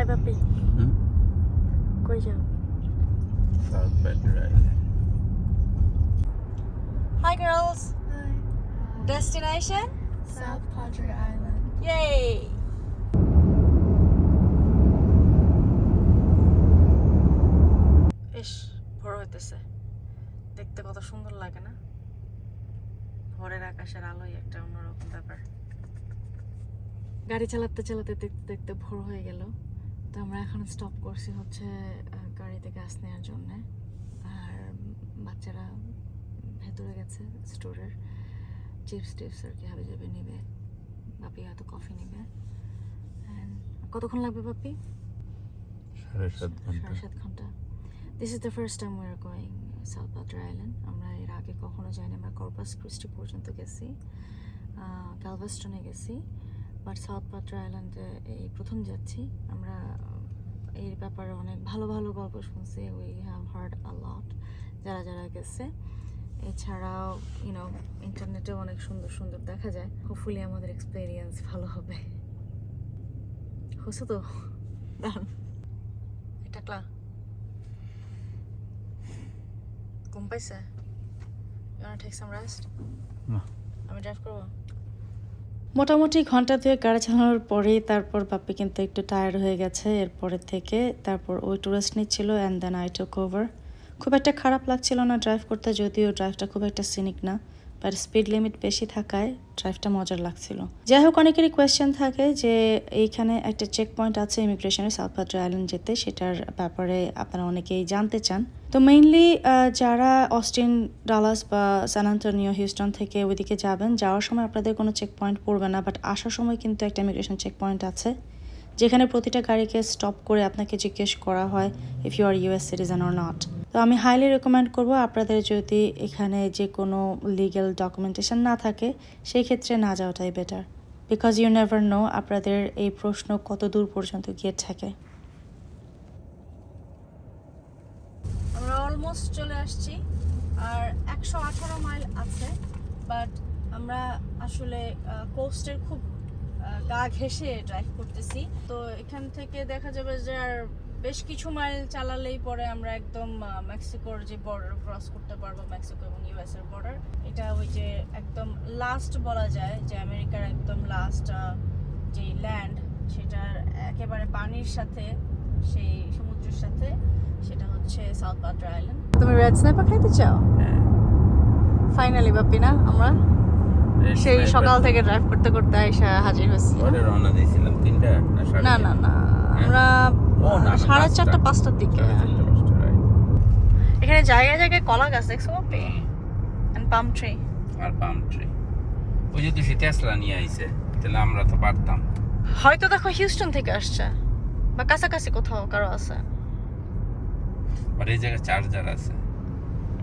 High Bapi কই যাও hi girls Hi. Destination South Padre Island. Yay! ইস ভোর হইতেছে। দেখতে কত সুন্দর লাগে না? ভোরের আকাশের আলোয় একটা অন্যরকম ব্যাপার। গাড়ি চালাতে চালাতে দেখতে দেখতে ভোর হয়ে গেল। তো আমরা এখন স্টপ করছি হচ্ছে গাড়িতে গ্যাস নেওয়ার জন্যে। আর বাচ্চারা ভেতরে গেছে স্টোরের চিপস টিপস আর কি হাবি যাবে নিবে। বাপি হয়তো কফি নিবে। কতক্ষণ লাগবে বাপি? সাড়ে সাত ঘণ্টা। সাড়ে সাত ঘণ্টা। This is the first time we are going South Padre Island আমরা এর আগে কখনো যাইনি আমরা কর্পাস ক্রিস্টি পর্যন্ত গেছি। ক্যালভাস্টনে গেছি। বাট সাউথ পাত্র আইল্যান্ডে এই প্রথম যাচ্ছি। আমরা এর ব্যাপারে অনেক ভালো ভালো গল্প শুনছি। We have heard a lot যারা যারা গেছে। এছাড়াও ইউনো ইন্টারনেটেও অনেক সুন্দর সুন্দর দেখা যায়। হোপফুলি আমাদের এক্সপিরিয়েন্স ভালো হবে। হচ্ছে তো? দাঁড়ান টাকলা। ঘুম পাইছে? না। আমি ড্রাইভ করব? মোটামুটি ঘণ্টা দুয়ে গাড়ি চালানোর পরেই তারপর বাপ্পি কিন্তু একটু টায়ার্ড হয়ে গেছে। এরপরে থেকে তারপর ওই টুরিস্ট নিচ্ছিল and then I took over খুব একটা খারাপ লাগছিল না ড্রাইভ করতে, যদিও ড্রাইভটা খুব একটা সিনিক না। বাট স্পিড লিমিট বেশি থাকায় ড্রাইভটা মজার লাগছিল। যাই হোক অনেকেরই কোয়েশ্চেন থাকে যে এইখানে একটা চেক পয়েন্ট আছে ইমিগ্রেশনের সাউথ পাত্র আইল্যান্ড যেতে, সেটার ব্যাপারে আপনারা অনেকেই জানতে চান। তো মেইনলি যারা অস্টিন ডালাস বা সান হিউস্টন থেকে ওইদিকে যাবেন, যাওয়ার সময় আপনাদের কোনো চেক পয়েন্ট পড়বে না বাট আসার সময় কিন্তু একটা ইমিগ্রেশন চেক পয়েন্ট আছে। যেখানে প্রতিটা গাড়িকে স্টপ করে আপনাকে জিজ্ঞেস করা হয় if you are US citizen or not তো আমি হাইলি রেকমেন্ড করব আপনাদের যদি এখানে যে কোনো লিগ্যাল ডকুমেন্টেশন না থাকে সেই ক্ষেত্রে না যাওয়াটাই better because you never know আপনাদের এই প্রশ্ন কত দূর পর্যন্ত গিয়ে থাকে আমরা অলমোস্ট চলে আসছি, আর একশো আঠারো মাইল আছে বাট আমরা আসলে কোস্টের খুব গা ঘেসে ড্রাইভ করতেছি। তো এখান থেকে দেখা যাবে যে আর বেশ কিছু মাইল চালালেই পরে আমরা একদম মেক্সিকোর যে বর্ডার ক্রস করতে পারব মেক্সিকো এবং ইউএস এর বর্ডার এটা ওই যে একদম লাস্ট বলা যায় যে আমেরিকার একদম লাস্ট যে ল্যান্ড সেটার একেবারে পানির সাথে সেই সমুদ্রের সাথে সেটা হচ্ছে সাউথ পাত্র আইল্যান্ড তুমি রেড স্ন্যাপার খাইতে চাও? হ্যাঁ। ফাইনালি বাপি না আমরা? সেই সকাল থেকে ড্রাইভ করতে করতে আইসা হাজির হয়েছি। রওনা দিয়েছিলাম তিনটা না না না না আমরা সাড়ে চারটা পাঁচটার দিকে. এখানে জায়গায় জায়গায় কলা গাছ দেখছ বাপি এন্ড পাম ট্রি আর পাম ট্রি ওই যদি সে টেসলা নিয়ে আইছে। তাহলে আমরা তো পারতাম। হয়তো দেখো হিউস্টন থেকে আসছে। বা কাছাকাছি কোথাও কারও আছে। বাট এই জায়গায় চার্জার আছে।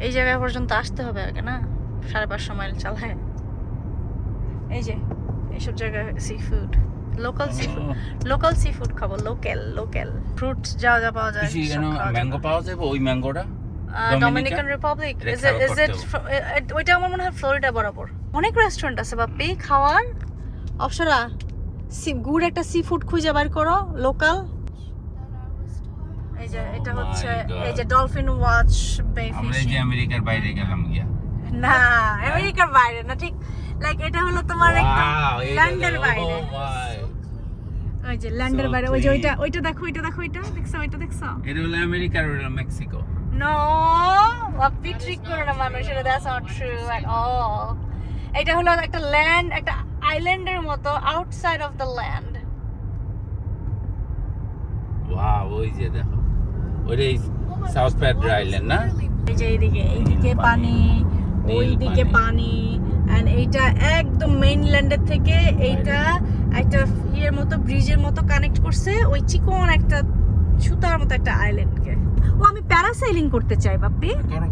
এই জায়গায় পর্যন্ত আসতে হবে আগে না? সাড়ে পাঁচশো মাইল চালায়। এই যে এইসব জায়গায় sea food local sea food local sea food খাব লোকাল লোকাল ফ্রুট যা যা পাওয়া যায় ম্যাঙ্গো পাওয়া যাবে? ওই ম্যাঙ্গোটা ডমিনিকান রিপাবলিক ইজ ইট ওইটা আমার মনে হয় ফ্লোরিডা বরাবর। অনেক রেস্টুরেন্ট আছে বাপ্পি খাওয়ার অপসরা সি গুড একটা সি ফুড খুঁজে বার করো লোকাল এই যে এটা Oh হচ্ছে এই যে ডলফিন ওয়াচ বে আমরা যে আমেরিকার বাইরে গেলাম গিয়া। না আমেরিকার বাইরে না ঠিক। লাইক এটা হলো তোমার ল্যান্ডের জায়গায়, বাইরে। oh ওই যে ল্যান্ডের বাইরে ওই যে ওইটা ওইটা দেখো ওইটা দেখো ওইটা দেখছ ওইটা দেখছ? এটা হলো আমেরিকার হলো মেক্সিকো নো আপনি ট্রিক করো না মানুষ এটা that's not true at all এটা হলো একটা ল্যান্ড একটা আইল্যান্ডের মতো outside of the land wow ওই যে দেখো। ওইটাই সাউথ আইল্যান্ড না? এই যে এইদিকে এইদিকে পানি। ওইদিকে পানি। এন্ড এইটা একদম মেইনল্যান্ডের থেকে এইটা একটা ইয়ের মতো ব্রিজের মতো কানেক্ট করছে ওই চিকন একটা সুতার মতো একটা আইল্যান্ডকে ও আমি প্যারাসাইলিং করতে চাই বাপ্পি। করো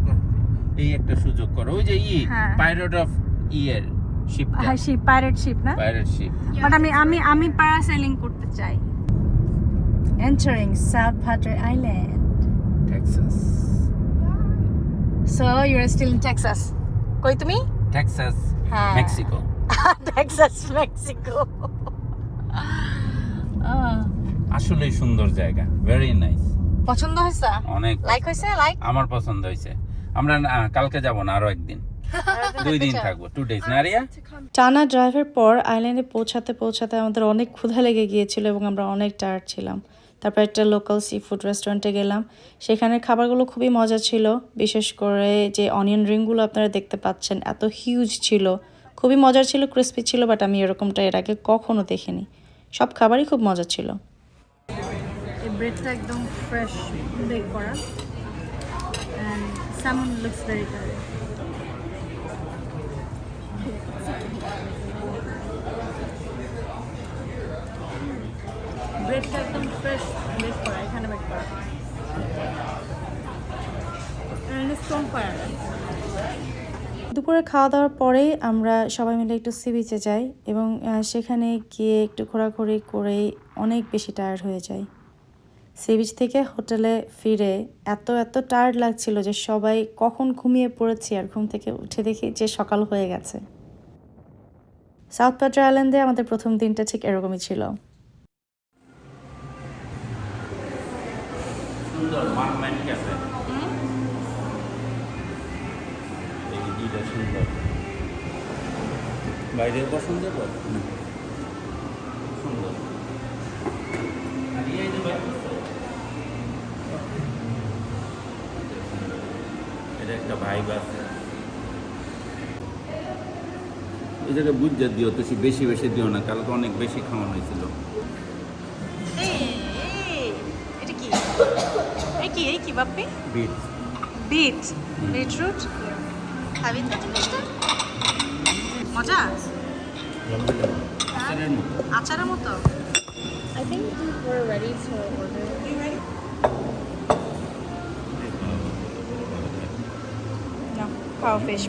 এই একটা সুযোগ করো। ওই যে ই হ্যাঁ। পাইরেট অফ ইয়ের হ্যাঁ শিপ পাইরেট শিপ না? পাইরেট শিপ বাট আমি আমি আমি প্যারাসেলিং করতে চাই। Padre Island Texas so you are still in Texas কই তুমি? টেক্সাস মেক্সিকো টেক্সাস মেক্সিকো আসলেই সুন্দর জায়গা ভেরি নাইস পছন্দ হয়েছে? অনেক লাইক হয়েছে? লাইক আমার পছন্দ হয়েছে। আমরা না- কালকে যাব না আরও একদিন। দুই দিন থাকব টু ডেজ না রিয়া To come টানা ড্রাইভের পর আইল্যান্ডে পৌঁছাতে পৌঁছাতে আমাদের অনেক ক্ষুধা লেগে গিয়েছিল এবং আমরা অনেক টায়ার্ড ছিলাম। তারপর একটা লোকাল সি ফুড রেস্টুরেন্টে গেলাম। সেখানের খাবারগুলো খুবই মজা ছিল, বিশেষ করে যে অনিয়ন রিংগুলো আপনারা দেখতে পাচ্ছেন, এত হিউজ ছিল। খুবই মজার ছিল ক্রিস্পি ছিল বাট আমি এরকমটা এর আগে কখনো দেখিনি। সব খাবারই খুব মজা ছিল। ব্রেডটা একদম ফ্রেশ বেক করা। স্যামন লুকস ভেরি গুড করা করা। দুপুরে খাওয়া দাওয়ার পরেই আমরা সবাই মিলে একটু সি বিচে যাই এবং সেখানে গিয়ে একটু ঘোরাঘুরি করেই অনেক বেশি টায়ার্ড হয়ে যাই। সি বিচ থেকে হোটেলে ফিরে এত এত টায়ার্ড লাগছিল যে সবাই কখন ঘুমিয়ে পড়েছি আর ঘুম থেকে উঠে দেখি যে সকাল হয়ে গেছে। সাউথ পাট্রা আইল্যান্ডে আমাদের প্রথম দিনটা ঠিক এরকমই ছিল। সুন্দর ক্যাফে এই দিটা সুন্দর। বাইরে পছন্দ সুন্দর। আর এই যে বাইরে বসো। এটা একটা ভাইব আছে। এই জায়গায় বুঝতে দিও তো সে বেশি বেশি দিও না কালকে অনেক বেশি খাওয়ানো হয়েছিল। কি এই কি বাপ্পি? বিট বিট বিটরুট খাবি তো জিনিসটা? মজা? আচারের মতো। আচারের মতো? I think we're ready to order. No, খাও fish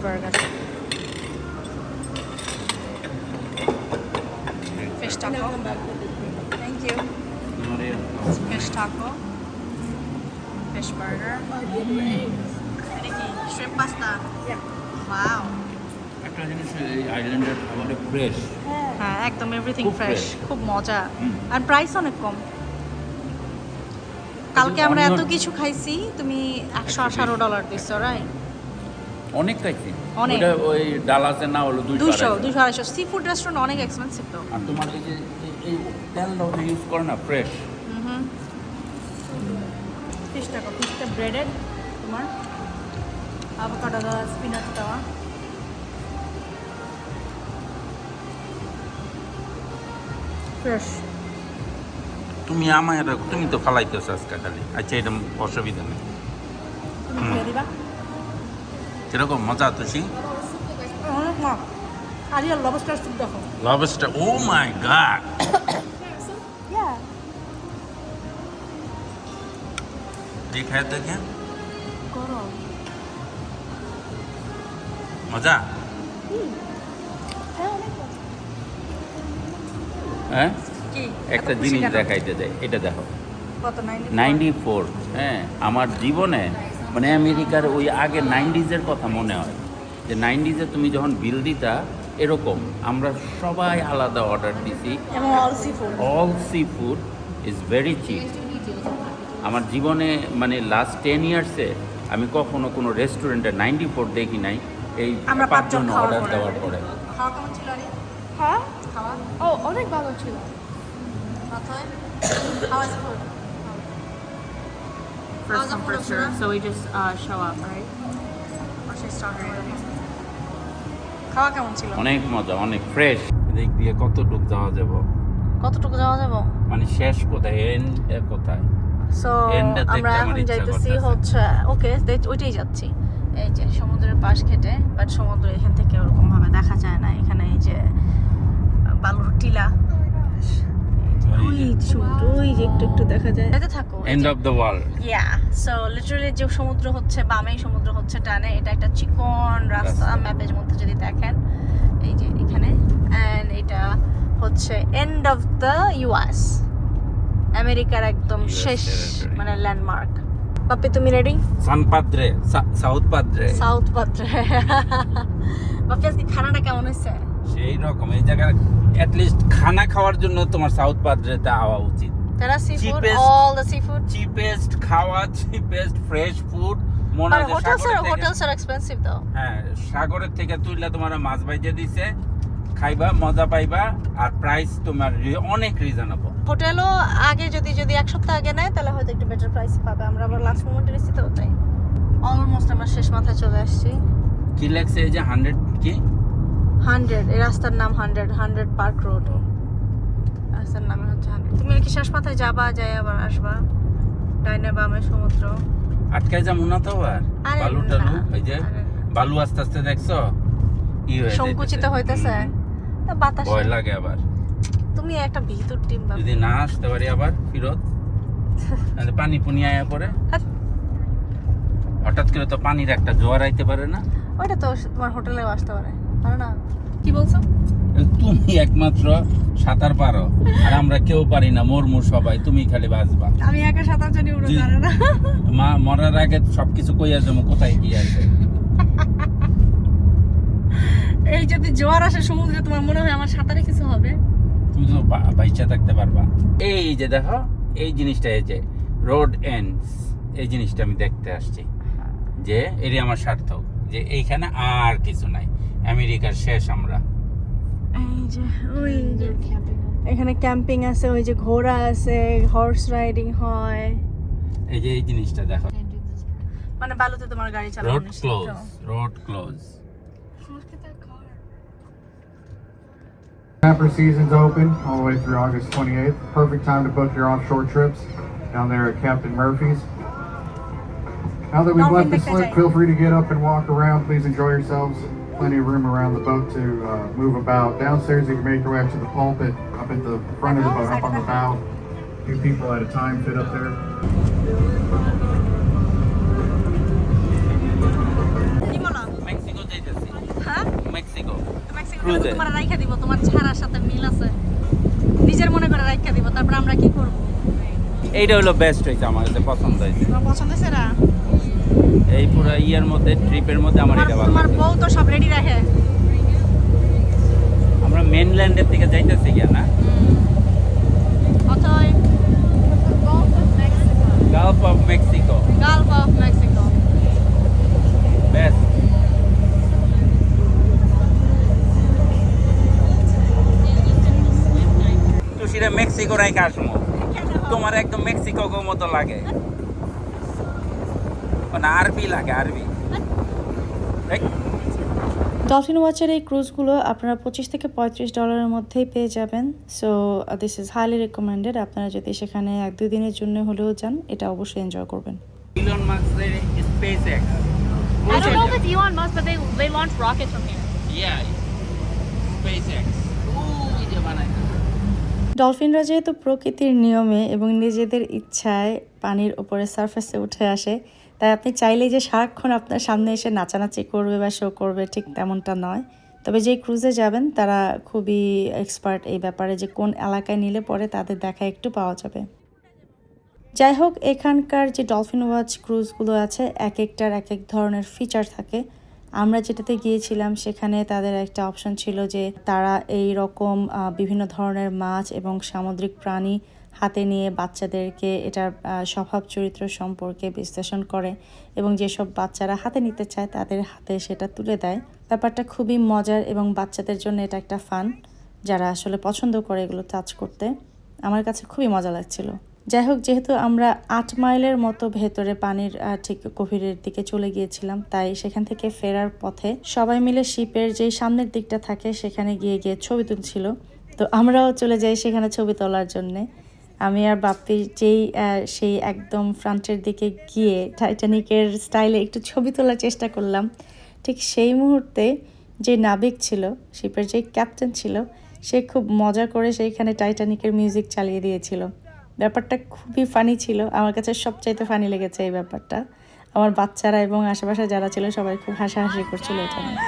taco thank you fish taco এটা কি শ্রিম্প পাস্তা ওয়াও একটা জিনিস এই আইল্যান্ডের খাবারে ফ্রেশ হ্যাঁ একদম এভরিথিং ফ্রেশ খুব মজা। আর প্রাইস অনেক কম। কালকে আমরা এত কিছু খাইছি তুমি একশো আঠারো ডলার দিচ্ছ রাইট অনেক খাইছি। অনেক। ওই ডালাসে না হলো দুশো দুশো আড়াইশো। সি ফুড রেস্টুরেন্ট অনেক এক্সপেন্সিভ তো। আর তোমার এই যে এই- তেলটা ইউজ করে না ফ্রেশ টাকা ফিশটা ব্রেডেড তোমার আቮকাডো দেওয়া স্পিনাচ দেওয়া। ফ্রেশ তুমি আমায় রাখো তুমি তো ফালাইতেছো আজকে খালি। আচ্ছা এটা অসুবিধা নেই। কীরকম মজা স্যুপ দেখো। লবস্টার ও মাই গড এই খায় দেখে? গরম। মজা? হ্যাঁ একটা জিনিস? দেখাইতে দেয় এটা দেখো। Ninety four? হ্যাঁ। আমার জীবনে মানে আমেরিকার ওই আগে নাইনটিজের কথা মনে হয় যে নাইনটিজে তুমি যখন বিল দিতা এরকম আমরা সবাই আলাদা অর্ডার দিছি। এবং all seafood all seafood is very cheap আমার জীবনে মানে লাস্ট টেন ইয়ার্সে আমি কখনো কোনো রেস্টুরেন্টে নাইনটি ফোর দেখি নাই। এই পাঁচজন অর্ডার দেওয়ার পরে। অনেক ভালো ছিল। So we just uh, show up, right? Or she started already? খাওয়া কেমন ছিল? অনেক মজা অনেক ফ্রেশ দিক দিয়ে কতটুক যাওয়া যাব? কতটুকু যাওয়া যাব? মানে শেষ কোথায়? এন্ড কোথায়? সো আমরা এখন যাইতেছি হচ্ছে ওকে ওইটাই যাচ্ছি। এই যে সমুদ্রের পাশ ঘেটে বাট সমুদ্র এখান থেকে ওরকম ভাবে দেখা যায় না। এখানে এই যে বালুর টিলা। ওই সমুদ্র একটু একটু দেখা যায়। থাকো end of the world yeah so literally যে সমুদ্র হচ্ছে বামেই সমুদ্র হচ্ছে টানে এটা একটা চিকন রাস্তা। ম্যাপের মধ্যে যদি দেখেন এই যে এখানে। অ্যান্ড এটা হচ্ছে এন্ড অফ দ্য ইউএস আমেরিকার একদম শেষ মানে ল্যান্ডমার্ক বাপি তুমি ready San Padre South Padre South Padre. Bapi আজকে খানাটা কেমন হয়েছে? সেই রকম এই জায়গায় অ্যাটলিস্ট খানা খাওয়ার জন্য তোমার সাউথ পাদ্রেতে আওয়া উচিত। Terra seafood, Cheapest. all the seafood. Cheapest খাওয়া চিপেস্ট ফ্রেশ ফুড মনে হয় hotels সাগরের are থেকে- hotels are হ্যাঁ সাগরের থেকে তুইলে তোমার মাছ বাইজে দিছে খাইবা মজা পাইবা আর প্রাইস তোমার অনেক রিজনেবল হোটেলও আগে যদি যদি এক সপ্তাহ আগে নেয় তাহলে হয়তো একটু বেটার প্রাইস পাবে। আমরা আবার লাস্ট মোমেন্টে নিচ্ছি তো তাই অলমোস্ট আমরা শেষ মাথায় চলে আসছি। কি লাগছে এই যে হান্ড্রেড কি? হান্ড্রেড এই রাস্তার নাম হান্ড্রেড হান্ড্রেড পার্ক রোড রাস্তার নামে হচ্ছে হান্ড্রেড তুমি কি শেষ মাথায় যাবা যাই আবার আসবা? ডাইনে বামে সমুদ্র। আটকায় যাব না তো আর? বালু টালু না, এই যে বালু আস্তে আস্তে দেখছ? সংকুচিত হইতেছে। তা বাতাস ভয় লাগে আবার। তুমি একটা ভিতর টিম যদি না আসতে পারি আবার ফিরত তাহলে পানি পুনি আয়া পরে। হঠাৎ করে তো পানির একটা জোয়ার আইতে পারে না। ওইটা তো তোমার হোটেলেও আসতে পারে। পারে না। কি বলছো? তুমি একমাত্র সাঁতার পারো আর আমরা কেউ পারি না মরমুর সবাই তুমি খালি বাঁচবা। আমি একা সাঁতার জানি জি। জানে না। মা মরার আগে সবকিছু কইয়া যাব কোথায় কি আছে। এই যদি জোয়ার আসে সমুদ্রে তোমার মনে হয় আমার সাঁতারে কিছু হবে? তুমি তো বাইচা থাকতে পারবা। এই যে দেখো এই জিনিসটা এই যে রোড এন্ডস এই জিনিসটা আমি দেখতে আসছি। যে এরই আমার সার্থক যে এইখানে আর কিছু নাই। আমেরিকার শেষ আমরা। এই যে ওই এখানে ক্যাম্পিং আছে ওই যে ঘোড়া আছে হর্স রাইডিং হয়। এই যে এই জিনিসটা দেখো। মানে বালুতে তোমার গাড়ি চালানো road close road close Camper season's open all the way through August 28th. Perfect time to book your offshore trips down there at Captain Murphy's. Now that we've left the slip, feel free to get up and walk around. Please enjoy yourselves. Plenty of room around the boat to uh, move about. Downstairs, you can make your way up to the pulpit, up at the front of the boat, up on the bow. Two people at a time fit up there. Mexico তোমার রাইখা দিব তোমার ছাড়ার সাথে মিল আছে। নিজের মনে করে রাইখা দিব তারপর আমরা কি করব? এইটা হলো বেস্ট হয়েছে আমার কাছে পছন্দ হয়েছে। তোমার পছন্দ হয়েছে না এই পুরো ইয়ের মধ্যে ট্রিপের মধ্যে আমার এটা ভালো তোমার বউ তো সব রেডি রাখে। আমরা মেনল্যান্ডের দিকে যাইতেছি গিয়া না? অথয় Gulf of Mexico Gulf of Mexico best Mexico রাইকে আসব তোমার একদম মেক্সিকো মতো লাগে। মানে আরবি লাগে আরবি। ডলফিন ওয়াচের এই ক্রুজগুলো আপনারা পঁচিশ থেকে পঁয়ত্রিশ ডলারের মধ্যেই পেয়ে যাবেন। So this is highly recommended আপনারা যদি সেখানে এক দুই দিনের জন্য হলেও যান এটা অবশ্যই এনজয় করবেন। ইলন মাস্কের space I don't know if it's Elon Musk, but they they launch rockets from here. Yeah, SpaceX. ডলফিনরা যেহেতু প্রকৃতির নিয়মে এবং নিজেদের ইচ্ছায় পানির ওপরে সারফেসে উঠে আসে, তাই আপনি চাইলেই যে সারাক্ষণ আপনার সামনে এসে নাচানাচি করবে বা শো করবে ঠিক তেমনটা নয়। তবে যেই ক্রুজে যাবেন, তারা খুবই এক্সপার্ট এই ব্যাপারে যে কোন এলাকায় নিলে পরে তাদের দেখা একটু পাওয়া যাবে। যাই হোক, এখানকার যে ডলফিন ওয়াচ ক্রুজগুলো আছে এক একটার এক এক ধরনের ফিচার থাকে। আমরা যেটাতে গিয়েছিলাম, সেখানে তাদের একটা অপশন ছিল যে তারা এই রকম বিভিন্ন ধরনের মাছ এবং সামুদ্রিক প্রাণী হাতে নিয়ে বাচ্চাদেরকে এটার স্বভাব চরিত্র সম্পর্কে বিশ্লেষণ করে এবং যেসব বাচ্চারা হাতে নিতে চায় তাদের হাতে সেটা তুলে দেয়। ব্যাপারটা খুবই মজার এবং বাচ্চাদের জন্য এটা একটা ফান যারা আসলে পছন্দ করে এগুলো টাচ করতে। আমার কাছে খুবই মজা লাগছিল। যাই হোক যেহেতু আমরা আট মাইলের মতো ভেতরে পানির ঠিক গভীরের দিকে চলে গিয়েছিলাম, তাই সেখান থেকে ফেরার পথে সবাই মিলে শিপের যেই সামনের দিকটা থাকে, সেখানে গিয়ে গিয়ে ছবি তুলছিল। তো আমরাও চলে যাই সেখানে ছবি তোলার জন্যে। আমি আর বাপ্পি যেই সেই একদম ফ্রন্টের দিকে গিয়ে টাইটানিকের স্টাইলে একটু ছবি তোলার চেষ্টা করলাম। ঠিক সেই মুহূর্তে যে নাবিক ছিল, শিপের যে ক্যাপ্টেন ছিল, সে খুব মজা করে সেইখানে টাইটানিকের মিউজিক চালিয়ে দিয়েছিল। ব্যাপারটা খুবই ফানি ছিল। আমার কাছে সবচাইতে ফানি লেগেছে এই ব্যাপারটা। আমার বাচ্চারা এবং আশেপাশে যারা ছিল সবাই খুব হাসাহাসি করছিল এটা নিয়ে.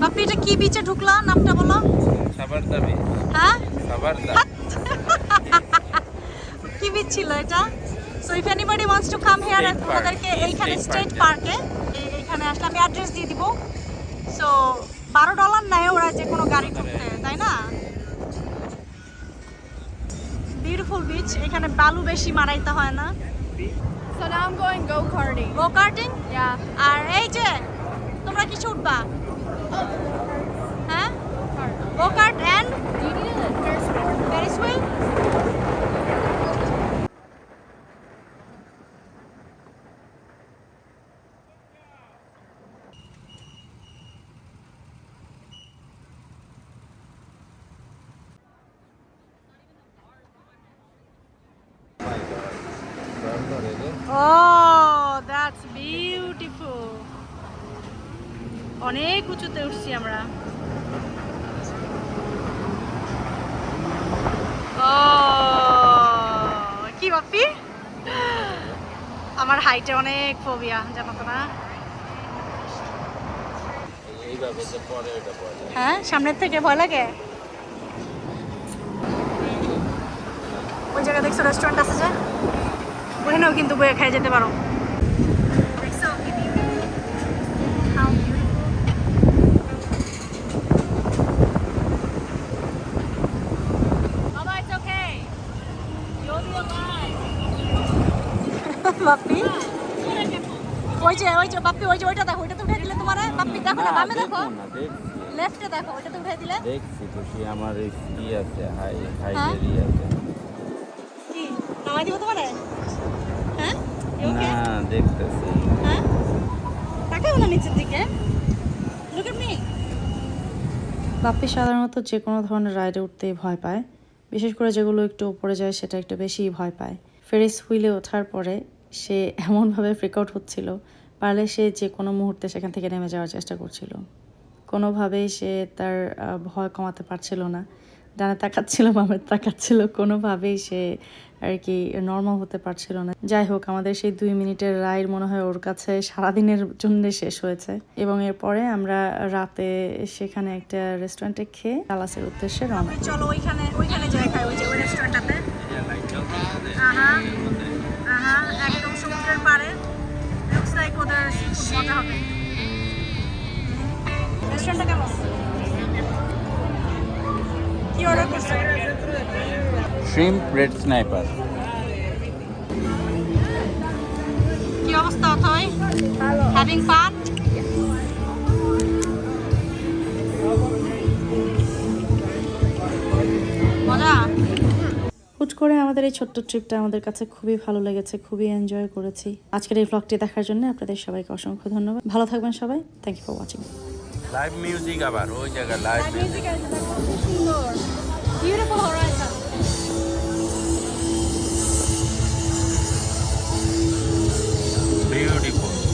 বাপি এটা কি বিচে ঢুকলা? নামটা বলো। সাবারদা হ্যাঁ? সাবারদা। কি বিচ ছিল এটা? So if anybody wants to come here. তোমাদেরকে এইখানে State স্টেট. পার্কে এইখানে আসলে আমি অ্যাড্রেস দিয়ে দিব সো বারো ডলার নেয় ওরা যে কোনো গাড়ি করতে তাই না বিউটিফুল বিচ এখানে বালু বেশি মারাইতে হয় না So now I'm going go karting. Go কার্টিং Yeah. আর এই যে তোমরা কিছু উঠবা হ্যাঁ go kart and Oh, that's beautiful. অনেক উঁচুতে উঠছি আমরা। Oh, কি বাপি? আমার হাইটে অনেক ফোবিয়া জানো তো না? হ্যাঁ সামনের থেকে ভয় লাগে? ওই জায়গায় দেখছ রেস্টুরেন্ট আছে যে? ওখানেও কিন্তু বয়ে খাই যেতে পারো. বাপ্পি ওই যে ওই যে বাপ্পি ওই যে ওইটা দেখো ওইটা তো উঠে দিলে তোমার বাপ্পি দেখো না বামে দেখো লেফটে দেখো ওইটা তো উঠে দিলে দেখছি আমার ই আছে হাই হাই হ্যাঁ? আছে কি নামাই দিব তোমারে? না দেখতেছি। হ্যাঁ? তাকাও না নিচের দিকে। লুক এট মি বাপ্পি সাধারণত যে কোনো ধরনের রাইডে উঠতেই ভয় পায়। বিশেষ করে যেগুলো একটু উপরে যায় সেটা একটু বেশিই ভয় পায়। ফেরিস হুইলে ওঠার পরে সে এমনভাবে ফ্রিক আউট হচ্ছিল পারলে সে যে কোনো মুহূর্তে সেখান থেকে নেমে যাওয়ার চেষ্টা করছিল। কোনোভাবেই সে তার ভয় কমাতে পারছিল না। ডানে তাকাচ্ছিল বামে তাকাচ্ছিল কোনোভাবেই সে আর কি নর্মাল হতে পারছিল না। যাই হোক আমাদের সেই দুই মিনিটের রাইড মনে হয় ওর কাছে সারাদিনের জন্য শেষ হয়েছে। এবং এরপরে আমরা রাতে সেখানে একটা রেস্টুরেন্টে খেয়ে ডালাসের উদ্দেশ্যে রওনা। চলো ওইখানে ওইখানে যাই। খাই ওই যে ওই রেস্টুরেন্টটাতে কেমন? কি অর্ডার করছ? শ্রিম্প রেড স্নাইপার কি অবস্থা অথই হ্যাভিং ফান মজা? হুট করে আমাদের এই ছোট্ট ট্রিপটা আমাদের কাছে খুবই ভালো লেগেছে খুবই এনজয় করেছি। আজকের এই ব্লগটি দেখার জন্য আপনাদের সবাইকে অসংখ্য ধন্যবাদ। ভালো থাকবেন সবাই। Thank you for watching live music আবার ওই জায়গায় live music Music is beautiful horizon. beautiful.